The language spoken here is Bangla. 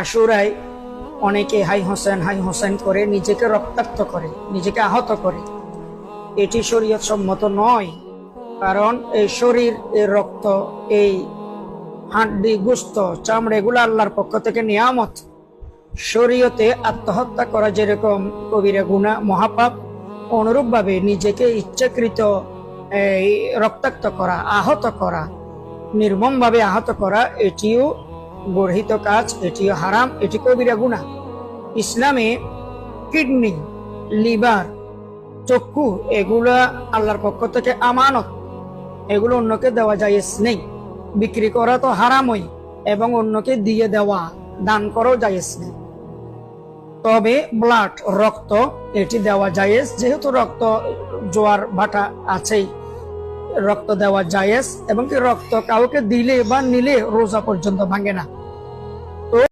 আশুরায় অনেকে হাই হোসেন হাই হোসেন করে নিজেকে রক্তাক্ত করে, নিজেকে আহত করে। এটি শরীয়ত সম্মত নয়, কারণ এই শরীর, এই রক্ত, এই হাড্ডি, গুস্ত, চামড়া, এগুলো আল্লাহর পক্ষ থেকে নিয়ামত। শরীয়তে আত্মহত্যা করা যেরকম কবিরা গুণা, মহাপাপ, অনুরূপভাবে নিজেকে ইচ্ছাকৃত রক্তাক্ত করা, আহত করা, নির্মমভাবে আহত করা, এটিও গর্হিত কাজ, এটিও হারাম, এটি কবিরা গুণা ইসলামে কিডনি, লিভার, চক্ষু, এগুলা আল্লাহর পক্ষ থেকে আমানত। এগুলো অন্যকে দেওয়া যায় নেই। বিক্রি করা তো হারামই, এবং অন্যকে দিয়ে দেওয়া, দান করাও জায়েজ নেই। তবে ব্লাড, রক্ত, এটি দেওয়া জায়েজ, যেহেতু রক্ত, জোয়ার, ভাটা আছেই। রক্ত দেওয়া জায়েজ এবং কি রক্ত কাউকে দিলে বা নিলে রোজা পর্যন্ত ভাঙে না।